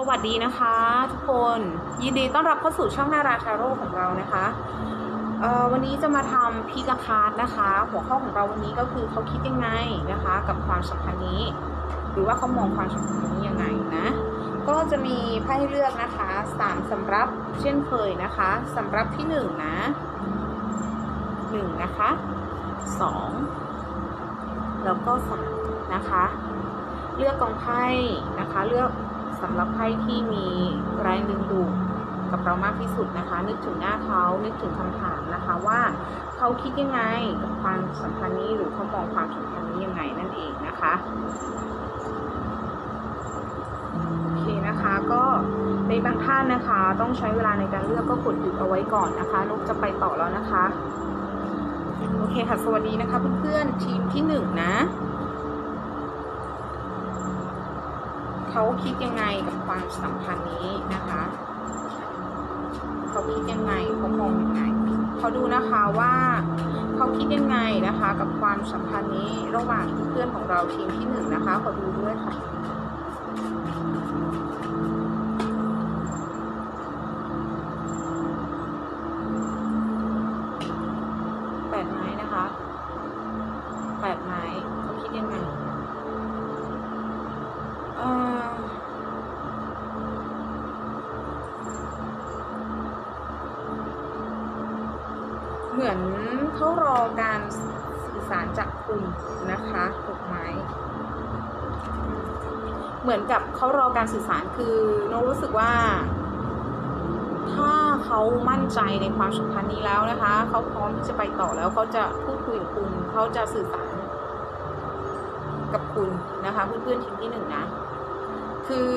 สวัสดีนะคะ ทุกคนยินดีต้อนรับเข้าสู่ช่องนาราชาโร่ของเรานะคะวันนี้จะมาทำพีกคาร์ดนะคะ หัวข้อของเราวันนี้ก็คือเขาคิดยังไงนะคะ กับความสัมพันธ์นี้ หรือว่าเขามองความสัมพันธ์นี้ยังไงนะก็จะมีไพ่ให้เลือกนะคะสามสำรับเช่นเคยนะคะสำรับที่หนึ่งนะหนึ่งนะคะสองแล้วก็สามนะคะ เลือกกองไพ่นะคะ เลือก สำหรับไพ่ที่มีแรงดึงดูดกับเรามากที่สุดนะคะ นึกถึงหน้าเขานึกถึงคำถามนะคะว่าเขาคิดยังไงกับความสัมพันธ์นี้หรือเขามองความสัมพันธ์นี้ยังไงนั่นเองนะคะโอเคนะคะก็ในบางท่านนะคะ ต้องใช้เวลาในการเลือกก็กดหยุดเอาไว้ก่อนนะคะนุกจะไปต่อแล้วนะคะ โอเคค่ะสวัสดีนะคะเพื่อนๆทีมที่หนึ่งนะ เขาคิดยังไงกับความสัมพันธ์นี้นะคะเขาคิดยังไงเขามองยังไงเขาดูนะคะว่าเขาคิดยังไงนะคะ กับความสัมพันธ์นี้ระหว่างเพื่อนของเราทีมที่หนึ่งนะคะขอดูด้วยค่ะ เขารอการสื่อสารจากคุณนะคะถูกไหมเหมือนกับเขารอการสื่อสารคือโนกรู้สึกว่า ถ้าเขามั่นใจในความสัมพันธ์นี้แล้วนะคะ เขาพร้อมที่จะไปต่อแล้วเขาจะพูดคุยกับคุณเขาจะสื่อสารกับคุณนะคะ เพื่อนๆทีมที่หนึ่งนะ คือ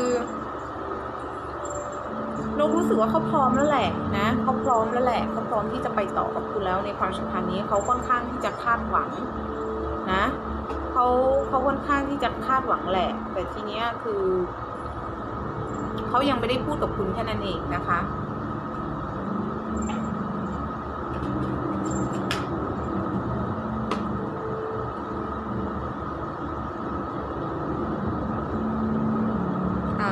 นกรู้สึกว่าเขาพร้อมแล้วแหละนะเขาพร้อมแล้วแหละเขาพร้อมที่จะไปต่อกับคุณแล้วในความสัมพันธ์นี้เขาค่อนข้างที่จะคาดหวังนะเขาเขาค่อนข้างที่จะคาดหวังแหละ แต่ทีเนี้ยคือเขายังไม่ได้พูดกับคุณแค่นั้นเองนะคะ อ่า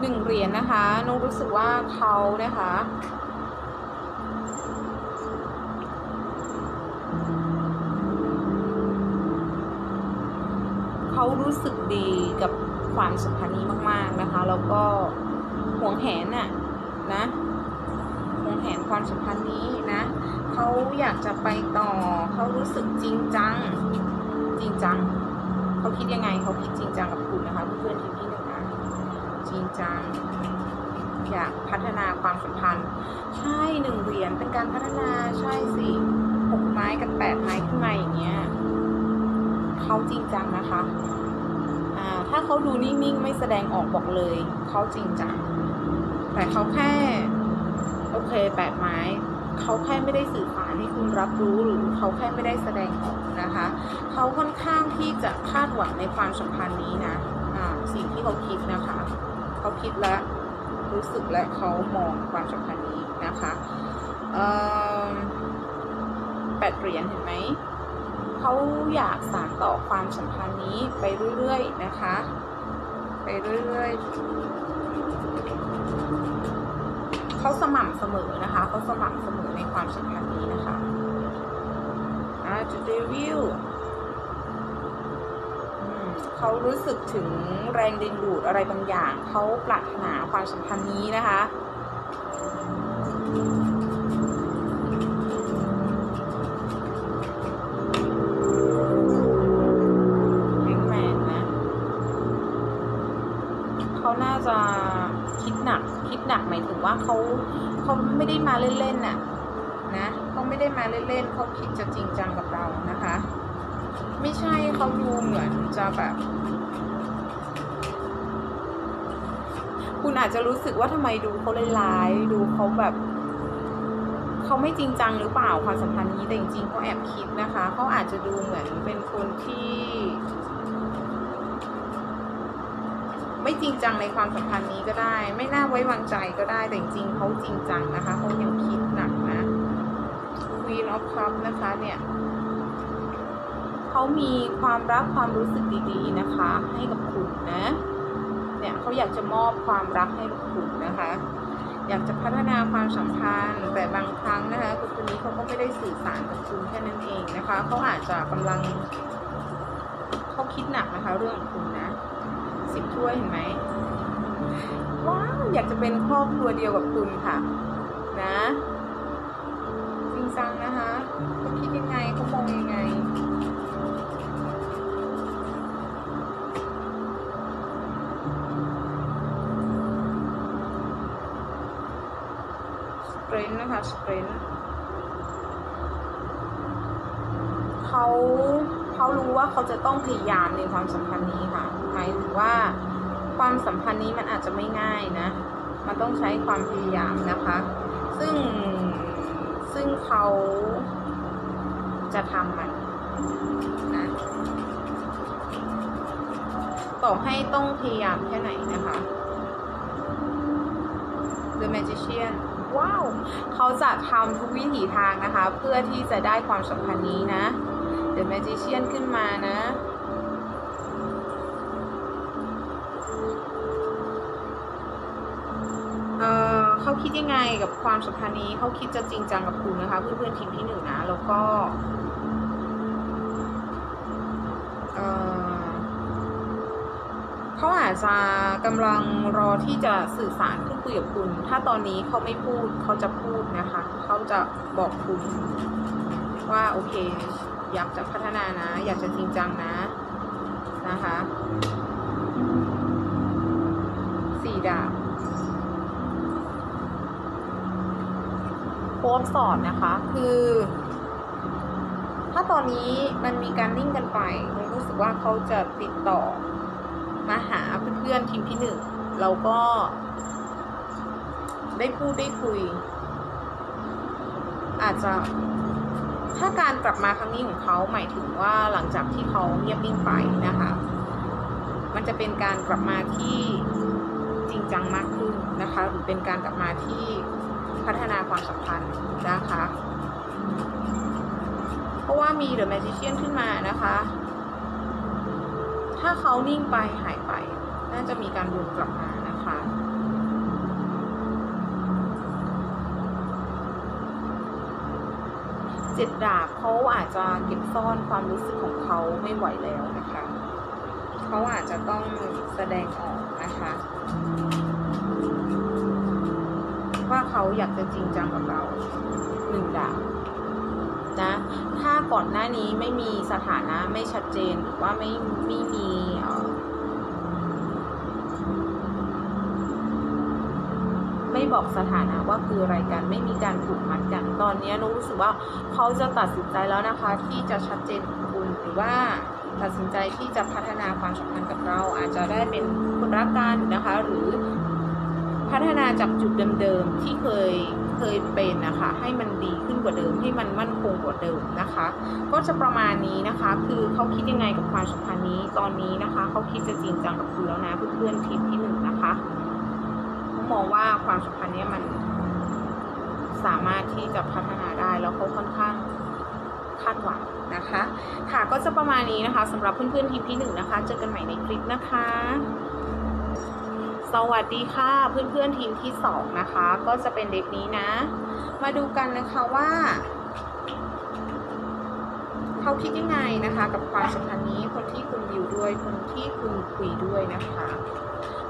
หนึ่งเหรียญ นะคะนกรู้สึกว่าเขานะคะ เขารู้สึกดีกับความสัมพันธ์นี้มาก ๆนะคะ แล้วก็ห่วงแหนน่ะนะห่วงแหนความสัมพันธ์นี้นะเขาอยากจะไปต่อ เขารู้สึกจริงจัง จริงจัง เขาคิดยังไง เขาคิดจริงจังกับคุณนะคะเพื่อนๆทีมที่หนึ่งนะจริงจัง อยากพัฒนาความสัมพันธ์ ใช่หนึ่งเหรียญเป็นการพัฒนาใช่สิหกไม้กับแปดไม้ขึ้นมาอย่างเงี้ยเขาจริงจังนะคะถ้าเขาดูนิ่งๆ ไม่แสดงออกบอกเลย เขาจริงจัง แต่เขาแค่ โอเคแปดไม้เขาแค่ไม่ได้สื่อสารให้คุณรับรู้หรือเขาแค่ไม่ได้แสดงออกนะคะ เขาค่อนข้างที่จะคาดหวังในความสัมพันธ์นี้นะอ่าสิ่งที่เขาคิดนะคะ เขาคิดและ รู้สึกและเขามองความสัมพันธ์นี้นะคะแปดเหรียญเห็นไหมเขาอยากสานต่อความสัมพันธ์นี้ไปเรื่อยๆนะคะ ไปเรื่อยๆเขาสม่ำเสมอนะคะเขาสม่ำเสมอในความสัมพันธ์นี้นะคะอาจูเดวิล เขารู้สึกถึงแรงดึงดูดอะไรบางอย่าง เขาปรารถนาความสัมพันธ์นี้นะคะแฮงแมนนะเขาน่าจะคิดหนัก คิดหนักหมายถึงว่าเขาเขาไม่ได้มาเล่นๆน่ะนะเขาไม่ได้มาเล่นๆเขาคิดจะจริงจังกับเรานะคะ ไม่ใช่เขาดูเหมือนจะแบบ คุณอาจจะรู้สึกว่าทำไมดูเขาร้ายดูเขาแบบเขาไม่จริงจังหรือเปล่าความสัมพันธ์นี้แต่จริงๆเขาแอบคิดนะคะเขาอาจจะดูเหมือนเป็นคนที่ ไม่จริงจังในความสัมพันธ์นี้ก็ได้ ไม่น่าไว้วางใจก็ได้แต่จริงๆเขาจริงจังนะคะเขายังคิดหนักนะ Queen of Cups นะคะเนี่ย เขามีความรักความรู้สึกดีๆนะคะ ให้กับคุณนะ เนี่ยเขาอยากจะมอบความรักให้กับคุณนะคะ อยากจะพัฒนาความสัมพันธ์แต่บางครั้งนะคะคนคนนี้เขาก็ไม่ได้สื่อสารกับคุณแค่นั้นเองนะคะเขาอาจจะกำลังเขาคิดหนักนะคะ เรื่องของคุณนะสิบถ้วยเห็นไหมว้าวอยากจะเป็นครอบครัวเดียวกับคุณค่ะ นะ สเปรนนะคะสเปรนเขาเขารู้ว่าเขาจะต้องพยายามในความสัมพันธ์นี้ค่ะหมายถึงว่าความสัมพันธ์นี้มันอาจจะไม่ง่ายนะ มันต้องใช้ความพยายามนะคะ ซึ่งซึ่งเขาจะทำมันนะต่อให้ต้องพยายามแค่ไหนนะคะ The Magician ว้าวเขาจะทำทุกวิถีทางนะคะ เพื่อที่จะได้ความสัมพันธ์นี้นะ The Magician ขึ้นมานะเออเขาคิดยังไงกับความสัมพันธ์นี้เขาคิดจะจริงจังกับคุณนะคะ เพื่อนๆทีมที่หนึ่งนะ แล้วก็เออ เขาอาจจะกำลังรอที่จะสื่อสารพูดคุยกับคุณ ถ้าตอนนี้เขาไม่พูดเขาจะพูดนะคะ เขาจะบอกคุณว่าโอเค อยากจะพัฒนานะ อยากจะจริงจังนะนะคะสี่ดาบโค้ดสอนนะคะคือ ถ้าตอนนี้มันมีการนิ่งกันไปมันรู้สึกว่าเขาจะติดต่อ มาหาเพื่อนๆทีมที่หนึ่งเราก็ได้พูดได้คุย อาจจะถ้าการกลับมาครั้งนี้ของเขาหมายถึงว่าหลังจากที่เขาเงียบนิ่งไปนะคะ มันจะเป็นการกลับมาที่จริงจังมากขึ้นนะคะ หรือเป็นการกลับมาที่พัฒนาความสัมพันธ์นะคะ เพราะว่ามีเดอะแมจิเชียนขึ้นมานะคะ ถ้าเขานิ่งไปหายไป น่าจะมีการวนกลับมานะคะ เจ็ดดาบเขาอาจจะเก็บซ่อนความรู้สึกของเขาไม่ไหวแล้วนะคะ เขาอาจจะต้องแสดงออกนะคะ ว่าเขาอยากจะจริงจังกับเราหนึ่งดาบนะ ก่อนหน้านี้ไม่มีสถานะไม่ชัดเจนหรือว่าไม่ไม่มีไม่บอกสถานะว่าคืออะไรกันไม่มีการผูกมัดกัน ตอนนี้นุรู้สึกว่าเขาจะตัดสินใจแล้วนะคะ ที่จะชัดเจนกับคุณหรือว่าตัดสินใจที่จะพัฒนาความสัมพันธ์กับเรา อาจจะได้เป็นคนรักกันนะคะ หรือ พัฒนาจากจุดเดิมๆที่เคยเคยเป็นนะคะให้มันดีขึ้นกว่าเดิมให้มันมั่นคงกว่าเดิมนะคะ ก็จะประมาณนี้นะคะ คือเขาคิดยังไงกับความสัมพันธ์นี้ตอนนี้นะคะเขาคิดจะจริงจังกับคุณแล้วนะเพื่อนๆทีมที่หนึ่งนะคะเขามองว่าความสัมพันธ์นี้มันสามารถที่จะพัฒนาได้แล้วเขาค่อนข้างคาดหวังนะคะ ค่ะก็จะประมาณนี้นะคะสำหรับเพื่อนๆทีมที่หนึ่งนะคะ เจอกันใหม่ในคลิปนะคะ สวัสดีค่ะเพื่อนๆทีมที่สองนะคะ ก็จะเป็นเด็กนี้นะ มาดูกันนะคะว่าเขาคิดยังไงนะคะ กับความสัมพันธ์นี้คนที่คุณดิวด้วยคนที่คุณคุยด้วยนะคะ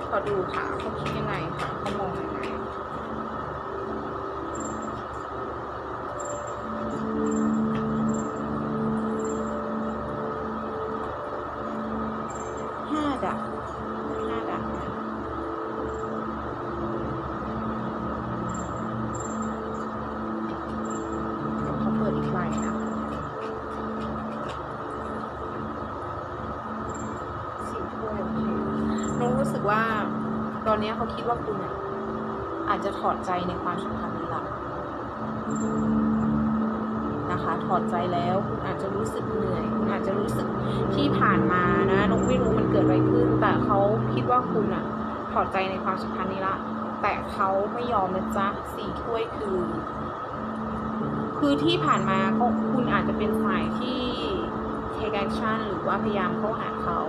ขอดูค่ะเขาคิดยังไงค่ะเขามองยังไงห้าดาบห้าดาบนะ เดี๋ยวเขาเปิดอีกใบนะสี่ถ้วยโอเคน้องรู้สึกว่า ตอนนี้เขาคิดว่าคุณอะอาจจะถอดใจในความสัมพันธ์นี้ละ นะคะ ถอดใจแล้วคุณอาจจะรู้สึกเหนื่อยคุณอาจจะรู้สึกที่ผ่านมานะน้องไม่รู้มันเกิดอะไรขึ้น แต่เขาคิดว่าคุณอะถอดใจในความสัมพันธ์นี้ละ แต่เขาไม่ยอมนะจ๊ะสี่ถ้วยคือ คือที่ผ่านมาก็คุณอาจจะเป็นฝ่ายที่ take action หรือว่าพยายามเข้าหาเขา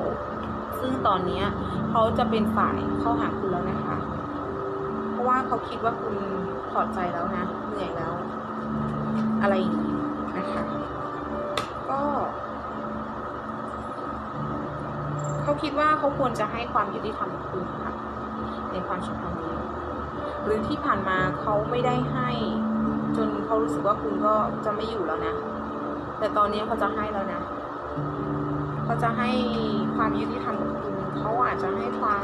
ซึ่งตอนนี้เขาจะเป็นฝ่ายเข้าหาคุณแล้วนะคะ เพราะว่าเขาคิดว่าคุณถอดใจแล้วนะ เหนื่อยแล้ว อะไรอย่างนี้ นะคะ ก็เขาคิดว่าเขาควรจะให้ความยุติธรรมกับคุณค่ะในความสัมพันธ์นี้ หรือที่ผ่านมาเขาไม่ได้ให้ จนเขารู้สึกว่าคุณก็จะไม่อยู่แล้วนะ แต่ตอนนี้เขาจะให้แล้วนะเขาจะให้ความยุติธรรมกับคุณเขาอาจจะให้ความ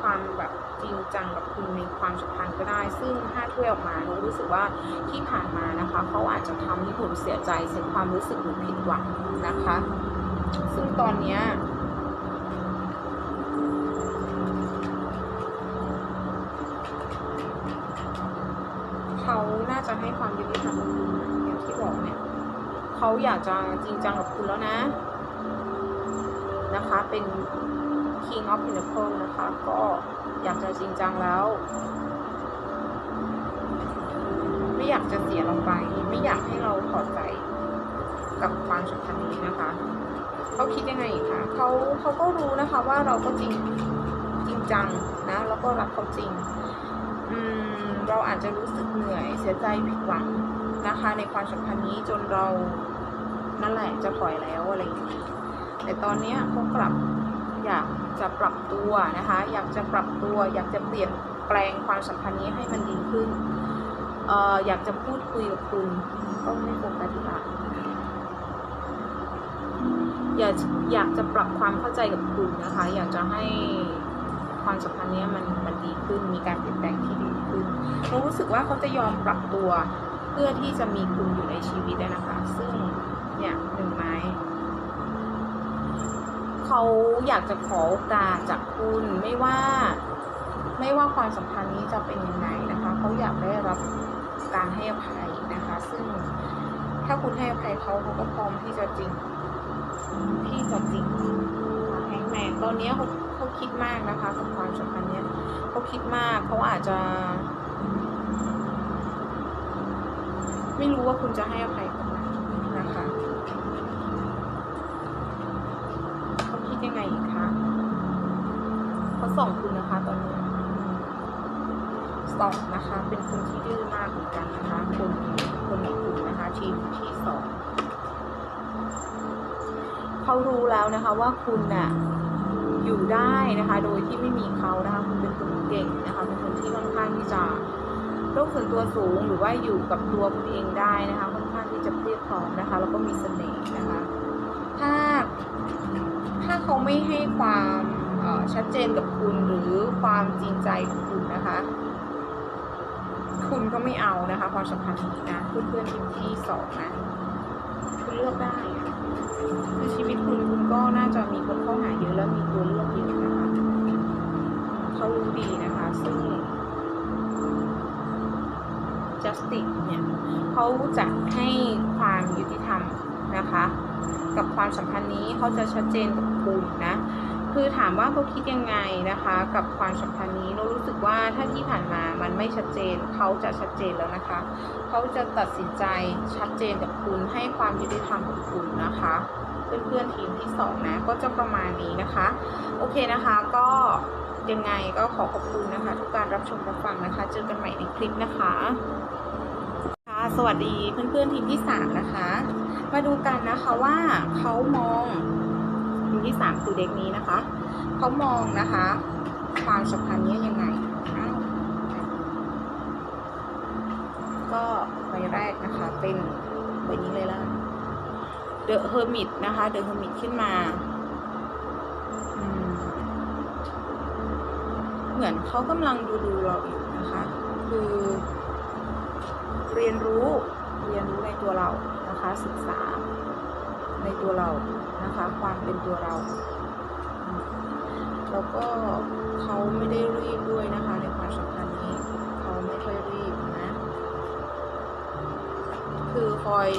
ความแบบจริงจังกับ คุณในความสัมพันธ์ก็ได้ ซึ่งห้าถ้วยออกมาหนูรู้สึกว่าที่ผ่านมานะคะ เขาอาจจะทำให้คุณเสียใจเสียความรู้สึกหรือผิดหวังนะคะ ซึ่งตอนเนี้ยเขาน่าจะให้ความยุติธรรมกับคุณอย่างที่บอกเนี่ยเขาอยากจะจริงจังกับคุณแล้วนะ นะคะ เป็น King of Pentacles นะคะ ก็อยากจะจริงจังแล้ว ไม่อยากจะเสียเราไป ไม่อยากให้เราถอใจกับความสัมพันธ์นี้นะคะ เขาคิดยังไงคะเขาเขาก็รู้นะคะว่าเราก็จริงจริงจังนะ แล้วก็รักเขาจริง อืม เราอาจจะรู้สึกเหนื่อย เสียใจผิดหวังนะคะ ในความสัมพันธ์นี้จนเรานั่นแหละจะถอยแล้วอะไรอย่างนี้แต่ตอนเนี้ยเขากลับอยาก จะปรับตัวนะคะ อยากจะปรับตัว อยากจะเปลี่ยนแปลงความสัมพันธ์นี้ให้มันดีขึ้นเอ่ออยากจะพูดคุยกับคุณก็ไม่โฟกัสที่ละอยากอยากจะปรับความเข้าใจกับคุณนะคะ อยากจะให้ความสัมพันธ์นี้มันมันดีขึ้น มีการเปลี่ยนแปลงที่ดีขึ้นเรารู้สึกว่าเขาจะยอมปรับตัวเพื่อที่จะมีคุณอยู่ในชีวิตได้นะคะ ซึ่งเนี่ยหนึ่งไม้ เขาอยากจะขอโอกาสจากคุณไม่ว่า ไม่ว่าความสัมพันธ์นี้จะเป็นยังไงนะคะเขาอยากได้รับการให้อภัยนะคะ ซึ่งถ้าคุณให้อภัยเขาเขาก็พร้อมที่จะจริงที่จะจริงแฮงแมนตอนนี้เขาเขาคิดมากนะคะกับความสัมพันธ์เนี้ยเขาคิดมากเขาอาจจะ ไม่รู้ว่าคุณจะให้อภัยเขาไหมนะคะ เขาคิดยังไงอีกคะเขาส่อง คุณนะคะตอนนี้สองนะคะ เป็นคนที่ดื้อมากเหมือนกันนะคะคนคนในกลุ่มนะคะทีมที่สองเขารู้แล้วนะคะว่าคุณน่ะอยู่ได้นะคะ โดยที่ไม่มีเขานะคะคุณเป็นคนเก่งนะคะเป็นคนที่ค่อนข้างที่จะโลกส่วนตัวสูงหรือว่าอยู่กับตัวคุณเองได้นะคะค่อนข้างที่จะเรียบพร้อมนะคะแล้วก็มีเสน่ห์นะคะ ถ้าถ้าเขาไม่ให้ความ ชัดเจนกับคุณหรือความจริงใจคุณนะคะ คุณก็ไม่เอานะคะความสัมพันธ์นี้นะเพื่อนๆทีมที่สองนะคุณเลือกได้อะคือชีวิตคุณคุณก็น่าจะมีคนเข้าหาเยอะแล้วมีตัวเลือกเยอะนะคะเขารู้ดีนะคะ ซึ่ง justice เนี่ยเขาจะให้ความยุติธรรมนะคะ กับความสัมพันธ์นี้เขาจะชัดเจนกับคุณนะ คือถามว่าเขาคิดยังไงนะคะกับความสัมพันธ์นี้เรารู้สึกว่าถ้าที่ผ่านมามันไม่ชัดเจนเขาจะชัดเจนแล้วนะคะเขาจะตัดสินใจชัดเจนกับคุณให้ความยุติธรรมกับคุณนะคะเพื่อนๆทีมที่สองนะก็จะประมาณนี้นะคะ โอเคนะคะก็ยังไงก็ขอขอบคุณนะคะ ทุกการรับชมรับฟังนะคะ เจอกันใหม่ในคลิปนะคะค่ะสวัสดีเพื่อนๆทีมที่สามนะคะ มาดูกันนะคะว่าเขามอง ที่สามคือเด็กนี้นะคะ เขามองนะคะ ความสัมพันธ์นี้ยังไง ก็ใบแรกนะคะเป็นใบนี้เลยละเดอะเฮอร์มิตนะคะเดอะเฮอร์มิตขึ้นมาเหมือนเขากำลังดูดูเราอยู่นะคะ คือ เรียนรู้เรียนรู้ในตัวเรานะคะศึกษา ในตัวเรานะคะ ความเป็นตัวเรา แล้วก็เขาไม่ได้รีบด้วยนะคะ ในความสัมพันธ์นี้เขาไม่ค่อยรีบนะ คือคอย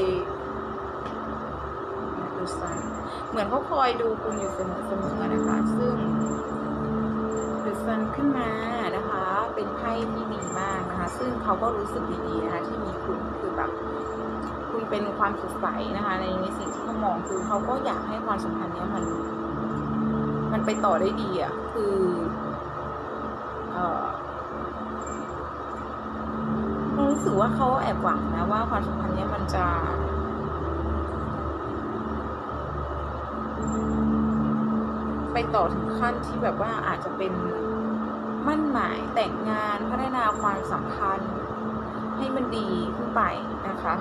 ดูซันเหมือนเขาคอยดูคุณอยู่เสมอๆนะคะ ซึ่งดูซันขึ้นมานะคะ เป็นไพ่ที่ดีมากนะคะ ซึ่งเขาก็รู้สึกดีๆนะคะที่มีคุณคือแบบ คุณเป็นความสดใสนะคะ ในในสิ่งที่เขามองคือเขาก็อยากให้ความสัมพันธ์เนี้ยมัน มันไปต่อได้ดีอะ่ะ คือเออรารู้สึกว่าเขาแอบหวังนะว่าความสัมพันธ์เนี้ยมันจะไปต่อถึงขั้นที่แบบว่าอาจจะเป็นมั่นหมายแต่งงานพัฒนาความสัมพันธ์ให้มันดีขึ้นไปนะคะ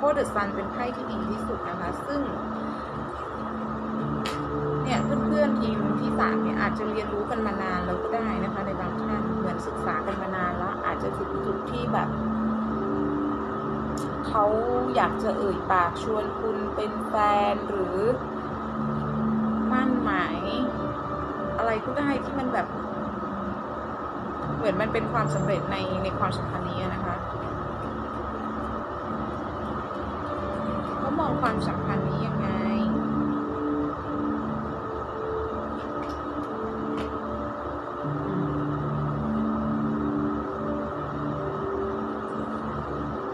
อืมเพราะเดอะซันเป็นไพ่ที่ดีที่สุดนะคะ ซึ่ง เนี่ยเพื่อนๆทีมที่สามเนี่ยอาจจะเรียนรู้กันมานานแล้วก็ได้นะคะ ในบางท่านเหมือนศึกษากันมานานแล้ว อาจจะถึงจุดที่แบบเขาอยากจะเอ่ยปากชวนคุณเป็นแฟนหรือมั่นหมายอะไรก็ได้ที่มันแบบ เหมือนมันเป็นความสำเร็จในในความสัมพันธ์นี้นะคะเขาม องความสัมพันธ์นี้ยังไง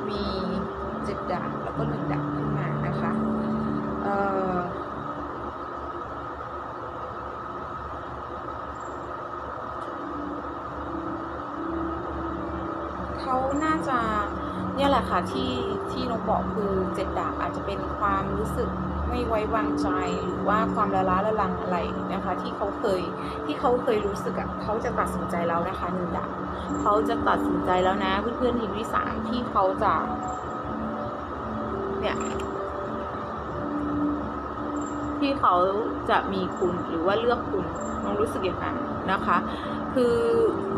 มีเจ็ดดาบแล้วก็หนึ่งดาบขึ้นมานะคะ เอ่อเขาน่าจะเนี่ยแหละค่ะที่ เป็นความรู้สึกไม่ไว้วางใจหรือว่าความละล้าละลังอะไรนะคะ ที่เขาเคยที่เขาเคยรู้สึกอะเขาจะตัดสินใจแล้วนะคะหนึ่งดาเขาจะตัดสินใจแล้วนะ เพื่อนๆทีมที่สามที่เขาจะเนี่ยที่เขาจะมีคุณหรือว่าเลือกคุณน้องรู้สึกอย่างนั้นนะคะ คือ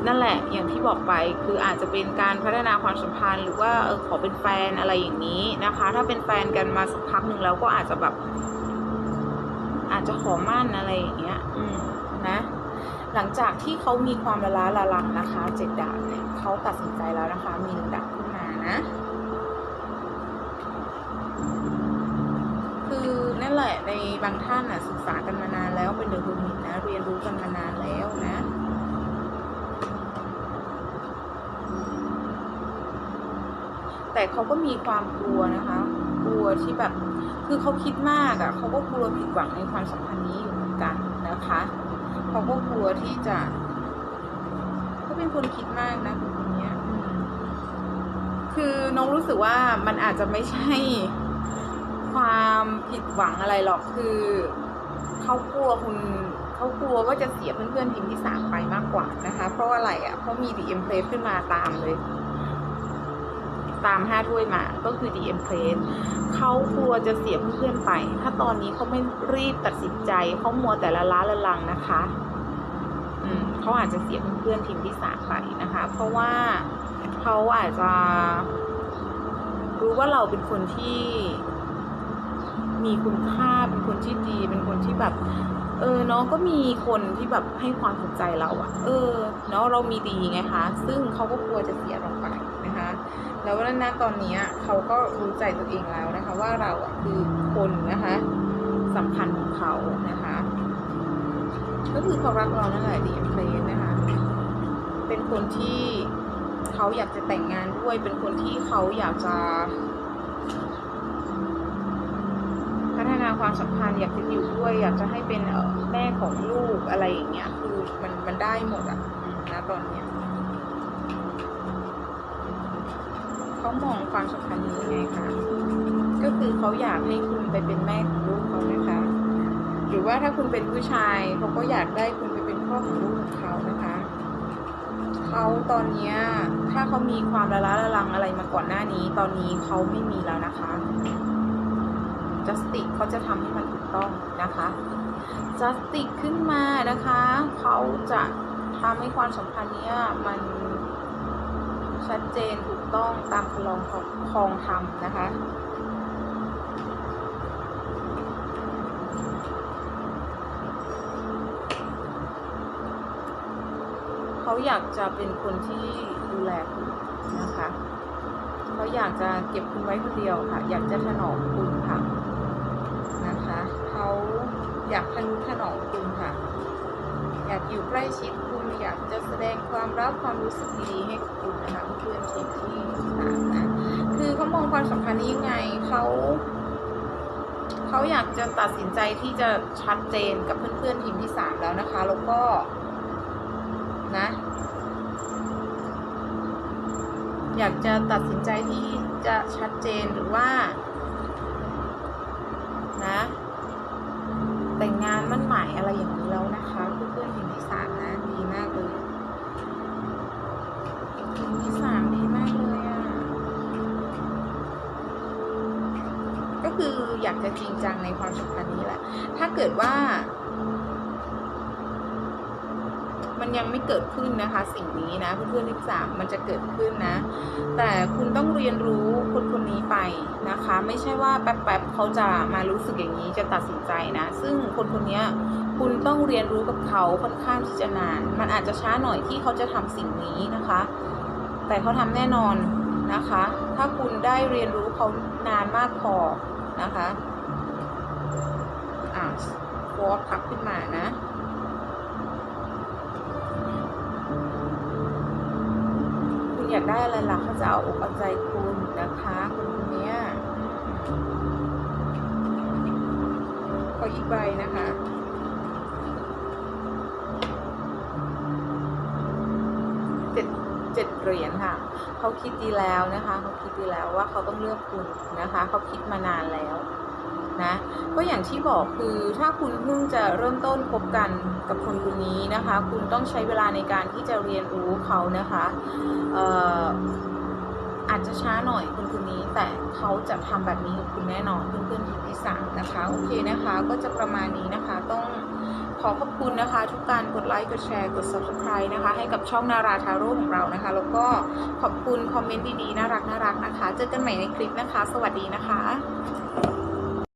นั่นแหละอย่างที่บอกไปคืออาจจะเป็นการพัฒนาความสัมพันธ์ หรือว่าเออขอเป็นแฟนอะไรอย่างนี้นะคะ ถ้าเป็นแฟนกันมาสักพักหนึ่งแล้วก็อาจจะแบบ อาจจะขอมั่นอะไรอย่างเงี้ย อืมนะ หลังจากที่เขามีความละล้าละลังนะคะเจ็ดดาบเนี่ยเขาตัดสินใจแล้วนะคะ มีหนึ่งดาบขึ้นมานะคือนั่นแหละในบางท่านน่ะศึกษากันมานานแล้วเป็นเดอะฮูมินนะ เรียนรู้กันมานานแล้วนะ แต่เขาก็มีความกลัวนะคะ กลัวที่แบบ คือเขาคิดมากอะ่ะเขาก็กลัวผิดหวังในความสัมพันธ์นี้อยู่เหมือนกันนะคะเขาก็กลัวที่จะเขาเป็นคนคิดมากนะคนเนี้ยคือน้องรู้สึกว่ามันอาจจะไม่ใช่ความผิดหวังอะไรหรอกคือเขากลัวคุณเขากลัวว่าจะเสียเพื่อนๆทีมที่สามไปมากกว่านะคะ เพราะอะไรอะ่ะเพราะมีดีเอ็มเพลขึ้นมาตามเลย ตามห้าถ้วยมาก็คือดีเอ็มเพลสเขากลัวจะเสียเพื่อนไป ถ้าตอนนี้เขาไม่รีบตัดสินใจเขามัวแต่ละล้าละลังนะคะอืมเขาอาจจะเสียเพื่อนทีมที่สามไปนะคะ เพราะว่าเขาอาจจะรู้ว่าเราเป็นคนที่มีคุณค่าเป็นคนที่ดี เป็นคนที่แบบ เออเนาะก็มีคนที่แบบให้ความสนใจเราอะเออเนาะเรามีดีไงคะ ซึ่งเขาก็กลัวจะเสียเราไป นะคะ แล้วณตอนนี้เขาก็รู้ใจตัวเองแล้วนะคะ ว่าเราคือคนนะคะสำคัญของเขานะคะ ก็คือเขารักเรานั่นแหละดีเอ็มเพลนนะคะ เป็นคนที่เขาอยากจะแต่งงานด้วย เป็นคนที่เขาอยากจะพัฒนาความสัมพันธ์อยากจะอยู่ด้วย อยากจะให้เป็นแม่ของลูกอะไรอย่างเงี้ย คือมันมันได้หมดอะนะตอนเนี้ย เขามองความสัมพันธ์นี้ยังไงคะก็คือเขาอยากให้คุณไปเป็นแม่ของลูกเขานะคะ หรือว่าถ้าคุณเป็นผู้ชายเขาก็อยากได้คุณไปเป็นพ่อของลูกของเขานะคะเขาตอนนี้ถ้าเขามีความละล้าละลังอะไรมาก่อนหน้านี้ ตอนนี้เขาไม่มีแล้วนะคะจัสติกเขาจะทำให้มันถูกต้องนะคะจัสติกขึ้นมานะคะ เขาจะทำให้ความสัมพันธ์นี้มัน ชัดเจนถูกต้องตามคลองของคลองธรรมนะคะเขาอยากจะเป็นคนที่ดูแลคุณนะคะเขาอยากจะเก็บคุณไว้คนเดียวค่ะ อยากจะถนอมคุณค่ะนะคะเขาอยากทนุถนอมคุณค่ะ อยากอยู่ใกล้ชิดคุณอยากจะแสดงความรักความรู้สึกดีๆให้กับคุณนะคะเพื่อนทีมที่สามนะคือเขามองความสัมพันธ์นี้ยังไงเขาเขาอยากจะตัดสินใจที่จะชัดเจนกับเพื่อนๆทีมที่สามแล้วนะคะแล้วก็นะอยากจะตัดสินใจที่จะชัดเจนหรือว่า นะ แต่งงานมั่นหมายอะไรอย่างนี้แล้วนะคะเพื่อนๆทีมที่สามนะ ดีมากเลยทีมที่สามดีมากเลยอะ่ะ ก็คืออยาก จริงจังในความสัมพันธ์นี้แหละ ถ้าเกิดว่า มันยังไม่เกิดขึ้นนะคะ สิ่งนี้นะเพื่อนๆที่สามมันจะเกิดขึ้นนะ แต่คุณต้องเรียนรู้คนคนนี้ไปนะคะ ไม่ใช่ว่าแป๊บๆเขาจะมารู้สึกอย่างนี้จะตัดสินใจนะ ซึ่งคนคนนี้คุณต้องเรียนรู้กับเขาค่อนข้างที่จะนาน มันอาจจะช้าหน่อยที่เขาจะทำสิ่งนี้นะคะ แต่เขาทำแน่นอนนะคะ ถ้าคุณได้เรียนรู้เขานานมากพอนะคะ อะโฟร์พับขึ้นมานะคุณอยากได้อะไรล่ะเขาจะเอาอกเอาใจคุณนะคะคนคนเนี้ยขออีกใบนะคะเจ็ดเจ็ดเหรียญค่ะเขาคิดดีแล้วนะคะเขาคิดดีแล้วว่าเขาต้องเลือกคุณนะคะเขาคิดมานานแล้วนะ ก็อย่างที่บอกคือถ้าคุณเพิ่งจะเริ่มต้นคบกันกับคนคนนี้นะคะ คุณต้องใช้เวลาในการที่จะเรียนรู้เขานะคะอาจจะช้าหน่อยคนคนนี้ แต่เขาจะทำแบบนี้กับคุณแน่นอนเพื่อนๆทีมที่สามนะคะโอเคนะคะก็จะประมาณนี้นะคะต้องขอขอบคุณนะคะ ทุกการกดไลค์กดแชร์กด subscribe นะคะ ให้กับช่องนาราทาโร่ของเรานะคะ แล้วก็ขอบคุณคอมเมนต์ดีๆ น่ารักน่ารักนะคะ เจอกันใหม่ในคลิปนะคะ สวัสดีนะคะ